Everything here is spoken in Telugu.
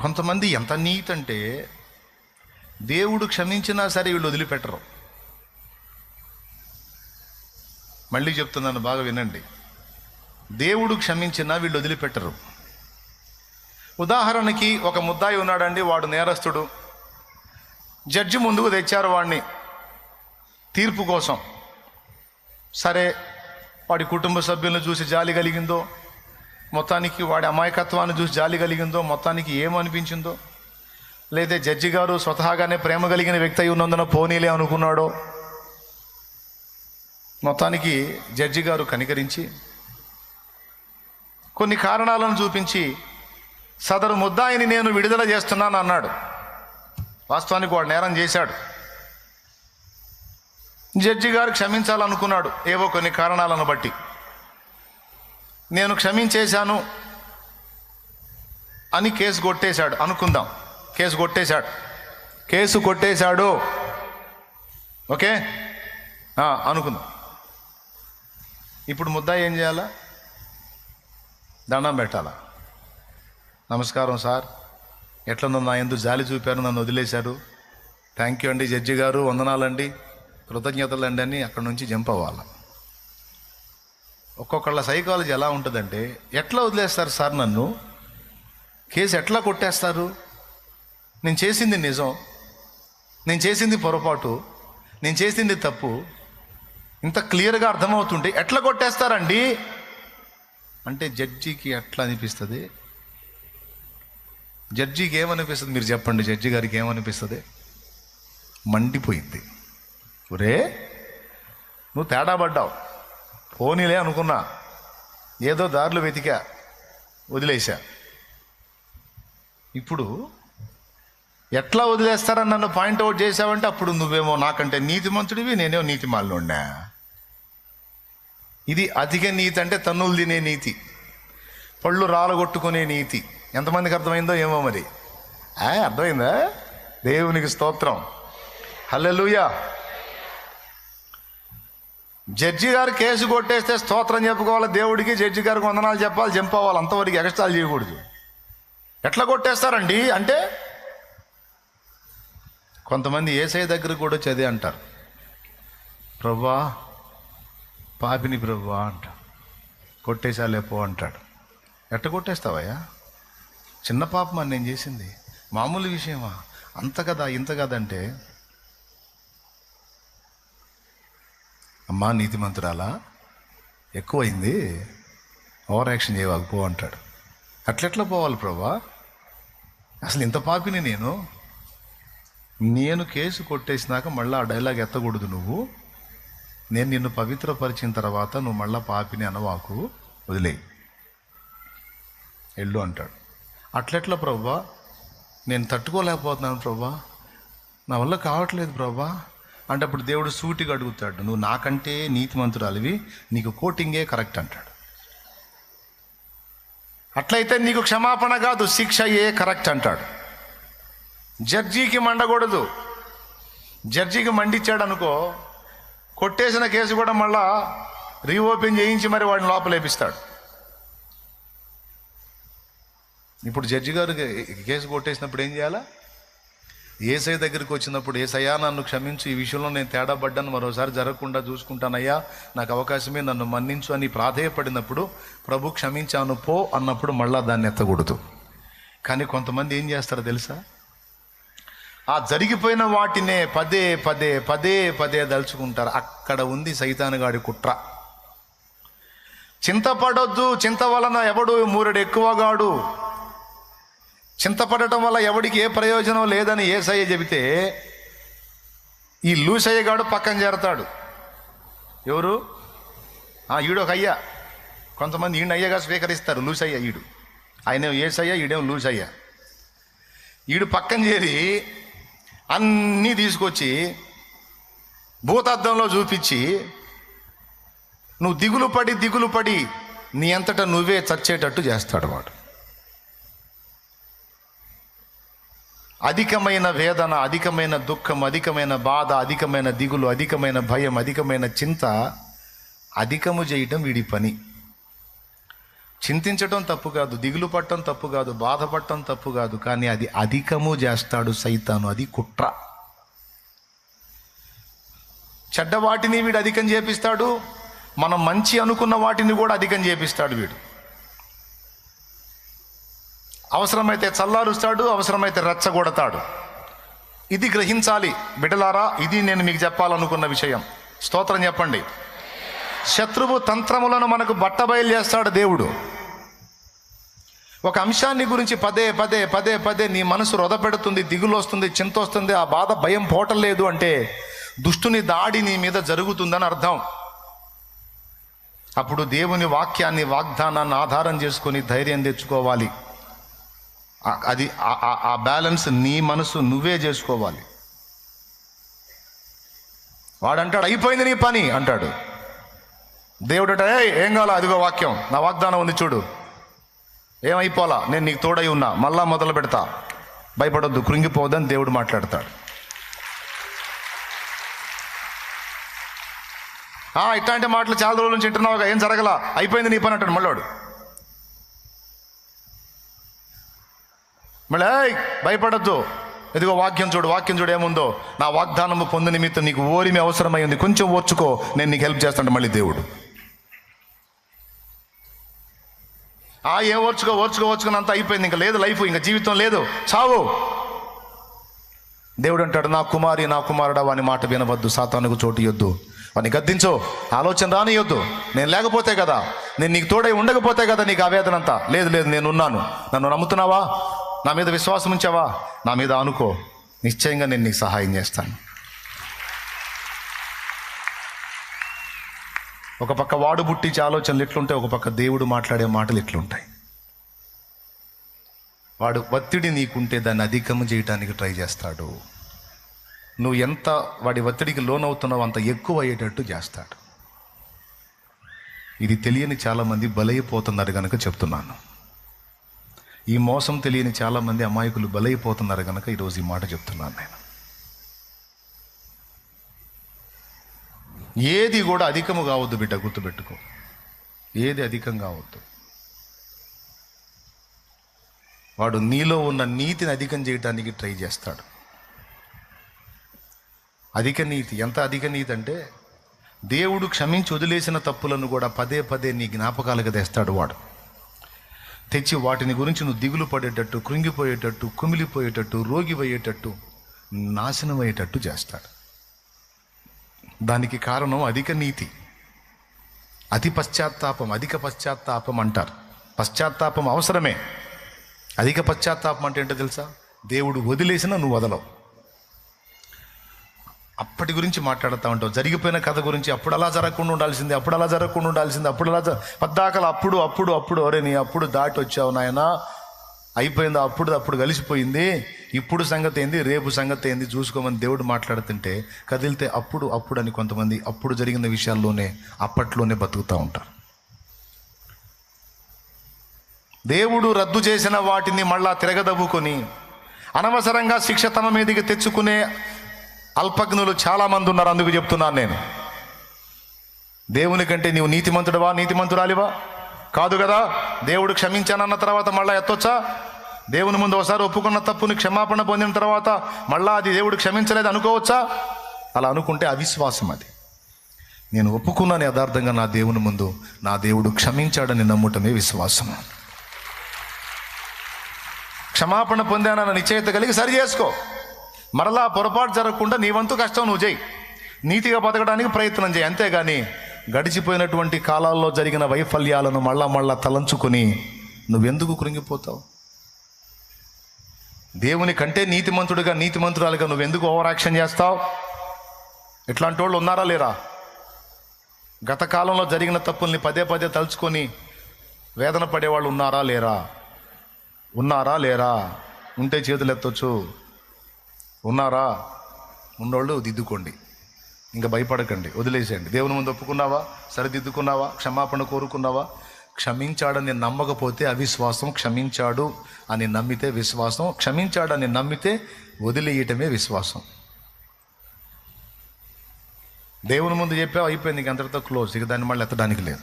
కొంతమంది ఎంత నీట్ అంటే దేవుడు క్షమించినా సరే వీళ్ళు వదిలిపెట్టరు. మళ్ళీ చెప్తున్నాను బాగా వినండి. దేవుడు క్షమించినా వీళ్ళు వదిలిపెట్టరు. ఉదాహరణకి ఒక ముద్దాయి ఉన్నాడండి వాడు నేరస్తుడు. జడ్జి ముందుకు తెచ్చారు వాడిని తీర్పు కోసం. సరే వాడి కుటుంబ సభ్యులను చూసి జాలి కలిగిందో? మొత్తానికి వాడి అమాయకత్వాన్ని చూసి జాలి కలిగిందో మొత్తానికి ఏమనిపించిందో? లేదా జడ్జి గారు స్వతహాగానే ప్రేమ కలిగిన వ్యక్తి అయి ఉన్నందున పోనీలే అనుకున్నాడో? మొత్తానికి జడ్జి గారు కనికరించి కొన్ని కారణాలను చూపించి సదరు ముద్దాయిని నేను విడుదల చేస్తున్నాను అన్నాడు. వాస్తవానికి వాడు నేరం చేశాడు. జడ్జి గారు క్షమించాలనుకున్నాడు ఏవో కొన్ని కారణాలను బట్టి. నేను క్షమించేశాను అని కేసు కొట్టేశాడు. అనుకుందాం. కేసు కొట్టేశాడు. కేసు కొట్టేశాడు. ఓకే? అనుకుందాం. ఇప్పుడు ముద్ద ఏం చేయాలా? దండం పెట్టాలా? నమస్కారం సార్. ఎట్లనో నా ఎందుకు జాలి చూపారు నన్ను వదిలేశారు. థ్యాంక్ యూ అండి జడ్జి గారు. వందనాలండి. కృతజ్ఞతలు అండి అని అక్కడ నుంచి జంప్ అవ్వాలి? ఒక్కొక్కళ్ళ సైకాలజీ ఎలా ఉంటుందంటే ఎట్లా వదిలేస్తారు సార్ నన్ను? కేసు ఎట్లా కొట్టేస్తారు? నేను చేసింది నిజం. నేను చేసింది పొరపాటు. నేను చేసింది తప్పు. ఇంత క్లియర్గా అర్థమవుతుంటే ఎట్లా కొట్టేస్తారండి? అంటే జడ్జికి ఎట్లా అనిపిస్తుంది? జడ్జికి ఏమనిపిస్తుంది? మీరు చెప్పండి జడ్జి గారికి ఏమనిపిస్తుంది? మండిపోయింది. ఒరే నువ్వు తేడా పడ్డావు. పోనీలే అనుకున్నా. ఏదో దారులు వెతికా. వదిలేశా. ఇప్పుడు ఎట్లా వదిలేస్తారని నన్ను పాయింట్అవుట్ చేసావంటే అప్పుడు నువ్వేమో నాకంటే నీతిమంతుడివి నేనేమో నీతిమాలినోడ్నా? ఇది అధిక నీతి అంటే తన్నులు తినే నీతి. పళ్ళు రాలగొట్టుకునే నీతి. ఎంతమందికి అర్థమైందో ఏమో మరి? ఆ, అర్థమైందా? దేవునికి స్తోత్రం. హల్లెలూయా. జడ్జి గారు కేసు కొట్టేస్తే స్తోత్రం చెప్పుకోవాలి దేవుడికి జడ్జి గారికి వందనాలు చెప్పాలి చంపవాలి అంతవరకు ఎగస్టాలు చేయకూడదు. ఎట్లా కొట్టేస్తారండి? అంటే కొంతమంది ఏసఐ దగ్గర కూడా చదివి అంటారు. ప్రభా పాపిని ప్రభా అంట కొట్టేశాలేపో అంటాడు. ఎట్ట కొట్టేస్తావయ్యా? చిన్న పాపం నేను చేసింది. మామూలు విషయమా? అంత కదా ఇంత కదంటే అమ్మా నీతిమంతురాలా? ఎక్కువైంది. ఓవర్ యాక్షన్ చేయవాలి పో అంటాడు. అట్లెట్లా పోవాలి ప్రభా? అసలు ఇంత పాపిని నేను? నేను కేసు కొట్టేసినాక మళ్ళీ ఆ డైలాగ్ ఎత్తకూడదు నువ్వు. నేను నిన్ను పవిత్రపరిచిన తర్వాత నువ్వు మళ్ళా పాపిని అనవాకు. వదిలే. ఎల్లు అంటాడు. అట్లెట్లా ప్రభా? నేను తట్టుకోలేకపోతున్నాను ప్రభా. నా వల్ల కావట్లేదు ప్రభా. అంటే అప్పుడు దేవుడు సూటిగా అడుగుతాడు నువ్వు నాకంటే నీతిమంతురాలివి నీకు కోటింగే కరెక్ట్ అంటాడు. అట్లయితే నీకు క్షమాపణ కాదు శిక్ష ఏ కరెక్ట్ అంటాడు. జడ్జికి మండకూడదు. జడ్జికి మండిచ్చాడు అనుకో కొట్టేసిన కేసు కూడా మళ్ళా రీఓపెన్ చేయించి మరి వాడిని లోపలేపిస్తాడు ఇప్పుడు జడ్జి గారు కేసు కొట్టేసినప్పుడు ఏం చేయాలా? ఏసై దగ్గరికి వచ్చినప్పుడు ఏసయ్యా నన్ను క్షమించు ఈ విషయంలో నేను తేడా పడ్డాను మరోసారి జరగకుండా చూసుకుంటానయ్యా నాకు అవకాశమే నన్ను మన్నించు అని ప్రాధేయపడినప్పుడు ప్రభు క్షమించాను పో అన్నప్పుడు మళ్ళా దాన్ని ఎత్తకూడదు. కానీ కొంతమంది ఏం చేస్తారో తెలుసా? ఆ జరిగిపోయిన వాటినే పదే పదే పదే పదే దలుచుకుంటారు. అక్కడ ఉంది సైతానుగాడి కుట్ర. చింతపడొద్దు చింత వలన ఎవడు మూరెడు ఎక్కువగాడు? చింతపడటం వల్ల ఎవడికి ఏ ప్రయోజనం లేదని ఏసయ్య చెబితే ఈ లూసయ్యగాడు పక్కన చేరతాడు. ఎవరు? ఆ, ఈడు ఒక అయ్యా. కొంతమంది ఈయన అయ్యగా స్వీకరిస్తారు లూసయ్య ఈడు. ఆయన ఏసయ్య ఈడేం లూసయ్య. ఈడు పక్కన చేరి అన్నీ తీసుకొచ్చి భూతార్థంలో చూపించి నువ్వు దిగులు పడి దిగులు పడి నీ అంతటా నువ్వే చచ్చేటట్టు చేస్తాడు వాడు అధికమైన వేదన అధికమైన దుఃఖం అధికమైన బాధ అధికమైన దిగులు అధికమైన భయం అధికమైన చింత అధికము చేయటం వీడి పని. చింతించటం తప్పు కాదు దిగులు పట్టడం తప్పు కాదు బాధపడటం తప్పు కాదు కానీ అది అధికము చేస్తాడు సైతాను అది కుట్ర. చెడ్డ వాటిని వీడు అధికం చేపిస్తాడు మనం మంచి అనుకున్న వాటిని కూడా అధికం చేపిస్తాడు వీడు. అవసరమైతే చల్లారుస్తాడు అవసరమైతే రెచ్చగొడతాడు. ఇది గ్రహించాలి. బిడ్డలారా ఇది నేను మీకు చెప్పాలనుకున్న విషయం. స్తోత్రం చెప్పండి. శత్రువు తంత్రములను మనకు బట్టబయలు చేస్తాడు దేవుడు. ఒక అంశాన్ని గురించి పదే పదే పదే పదే నీ మనసు రొదపెడుతుంది దిగులు వస్తుంది చింత వస్తుంది ఆ బాధ భయం పోవటం లేదు అంటే దుష్టుని దాడి నీ మీద జరుగుతుందని అర్థం. అప్పుడు దేవుని వాక్యాన్ని వాగ్దానాన్ని ఆధారం చేసుకొని ధైర్యం తెచ్చుకోవాలి. అది ఆ- బ్యాలెన్స్ నీ మనసు నువ్వే చేసుకోవాలి. వాడంటాడు అయిపోయింది నీ పని అంటాడు. దేవుడు అంటే ఏం కావాలా? అదిగో వాక్యం. నా వాగ్దానం ఉంది చూడు. ఏమైపోలా నేను నీకు తోడై ఉన్నా. మళ్ళా మొదలు పెడతా. భయపడొద్దు కృంగిపోవద్దని దేవుడు మాట్లాడతాడు. ఇట్లాంటి మాటలు చాలా రోజుల నుంచి వింటున్నావు ఏం జరగల? అయిపోయింది నీ పని అంటాడు మళ్ళాడు. మళ్ళీ భయపడద్దు భయపడొద్దు. ఇదిగో వాక్యం చూడు వాక్యం చూడు ఏముందో. నా వాగ్దానము పొందు నిమిత్తం నీకు ఓరిమి అవసరమై ఉంది. కొంచెం ఓర్చుకో నేను నీకు హెల్ప్ చేస్తాను మళ్ళీ దేవుడు. ఆ ఏ ఓర్చుకో ఓర్చుకో ఓర్చుకుని అంతా అయిపోయింది. ఇంకా లేదు లైఫ్ ఇంకా జీవితం లేదు. చావు. దేవుడు అంటాడు నా కుమారి నా కుమారుడా వాని మాట వినవద్దు. సాతానుకు చోటు ఇవ్వద్దు వాని గద్దించో. ఆలోచన రానియొద్దు నేను లేకపోతే కదా నేను నీకు తోడై ఉండకపోతే కదా నీకు ఆవేదన అంతా లేదు లేదు నేను ఉన్నాను నన్ను నమ్ముతున్నావా? నా మీద విశ్వాసం ఉంచావా? నా మీద అనుకో నిశ్చయంగా నేను నీకు సహాయం చేస్తాను. ఒక పక్క వాడు పుట్టించే ఆలోచనలు ఎట్లుంటాయి? ఒక పక్క దేవుడు మాట్లాడే మాటలు ఎట్లుంటాయి? వాడు ఒత్తిడి నీకుంటే దాన్ని అధికము చేయడానికి ట్రై చేస్తాడు. నువ్వు ఎంత వాడి ఒత్తిడికి లోనవుతున్నావు అంత ఎక్కువ అయ్యేటట్టు చేస్తాడు. ఇది తెలియని చాలామంది బలైపోతున్నారు కనుక చెప్తున్నాను. ఈ మోసం తెలియని చాలామంది అమాయకులు బలైపోతున్నారు కనుక ఈరోజు ఈ మాట చెప్తున్నాను నేను. ఏది కూడా అధికము కావద్దు బిడ్డ గుర్తుపెట్టుకో. ఏది అధికం కావద్దు. వాడు నీలో ఉన్న నీతిని అధికం చేయడానికి ట్రై చేస్తాడు. అధిక నీతి ఎంత అధిక నీతి అంటే దేవుడు క్షమించి వదిలేసిన తప్పులను కూడా పదే పదే నీ జ్ఞాపకాలకు తెస్తాడు వాడు. తెచ్చి వాటిని గురించి నువ్వు దిగులు పడేటట్టు కృంగిపోయేటట్టు కుమిలిపోయేటట్టు రోగిపోయేటట్టు నాశనం అయ్యేటట్టు చేస్తాడు. దానికి కారణం అధిక నీతి. అతి పశ్చాత్తాపం అధిక పశ్చాత్తాపం అంటారు. పశ్చాత్తాపం అవసరమే. అధిక పశ్చాత్తాపం అంటే ఏంటో తెలుసా? దేవుడు వదిలేసినా నువ్వు వదలవు. అప్పటి గురించి మాట్లాడుతూ ఉంటావు. జరిగిపోయిన కథ గురించి అప్పుడు అలా జరగకుండా ఉండాల్సింది అప్పుడు అలా జరగకుండా ఉండాల్సింది అప్పుడు అలా జ- పద్దాకలు అప్పుడు అప్పుడు అప్పుడు ఒరే నీ అప్పుడు దాటి వచ్చావు నాయన. అయిపోయింది? అప్పుడు అప్పుడు కలిసిపోయింది. ఇప్పుడు సంగతి ఏంది? రేపు సంగతి ఏంది? చూసుకోమని దేవుడు మాట్లాడుతుంటే కదిలితే అప్పుడు అప్పుడు అని కొంతమంది అప్పుడు జరిగిన విషయాల్లోనే అప్పట్లోనే బతుకుతూ ఉంటారు. దేవుడు రద్దు చేసిన వాటిని మళ్ళా తిరగదవ్వుకొని అనవసరంగా శిక్ష తన మీదకి తెచ్చుకునే అల్పజ్ఞులు చాలామంది ఉన్నారు అందుకు చెప్తున్నాను నేను. దేవుని కంటే నీవు నీతిమంతుడవా? నీతిమంతురాలివా? కాదు కదా? దేవుడు క్షమించానన్న తర్వాత మళ్ళీ ఎత్తొచ్చా? దేవుని ముందు ఒకసారి ఒప్పుకున్న తప్పుని క్షమాపణ పొందిన తర్వాత మళ్ళా అది దేవుడు క్షమించలేదు అనుకోవచ్చా? అలా అనుకుంటే అవిశ్వాసం అది. నేను ఒప్పుకున్నాను యథార్థంగా నా దేవుని ముందు. నా దేవుడు క్షమించాడని నమ్ముటమే విశ్వాసం. క్షమాపణ పొందానన్న నిశ్చయిత కలిగి సరి చేసుకో. మరలా పొరపాటు జరగకుండా నీ వంతు కష్టం నువ్వు చేయి. నీతిగా బతకడానికి ప్రయత్నం చేయి. అంతేగాని గడిచిపోయినటువంటి కాలాల్లో జరిగిన వైఫల్యాలను మళ్ళా మళ్ళా తలంచుకొని నువ్వెందుకు కృంగిపోతావు? దేవుని కంటే నీతిమంతుడిగా నీతిమంతురాలుగా నువ్వెందుకు ఓవర్ యాక్షన్ చేస్తావు? ఇట్లాంటి వాళ్ళు ఉన్నారా లేరా? గత కాలంలో జరిగిన తప్పుల్ని పదే పదే తలుచుకొని వేదన పడేవాళ్ళు ఉన్నారా లేరా? ఉన్నారా లేరా? ఉంటే చేతులు ఎత్తొచ్చు ఉన్నారా? ఉన్నోళ్ళు దిద్దుకోండి. ఇంకా భయపడకండి వదిలేసేయండి. దేవుని ముందు ఒప్పుకున్నావా? సరిదిద్దుకున్నావా? క్షమాపణ కోరుకున్నావా? క్షమించాడని నమ్మకపోతే అవిశ్వాసం క్షమించాడు అని నమ్మితే విశ్వాసం క్షమించాడని నమ్మితే వదిలేయటమే విశ్వాసం. దేవుని ముందు చెప్పావు అయిపోయింది ఇంక అంతటితో క్లోజ్. ఇక దాన్ని మళ్ళీ ఎత్తడానికి లేదు.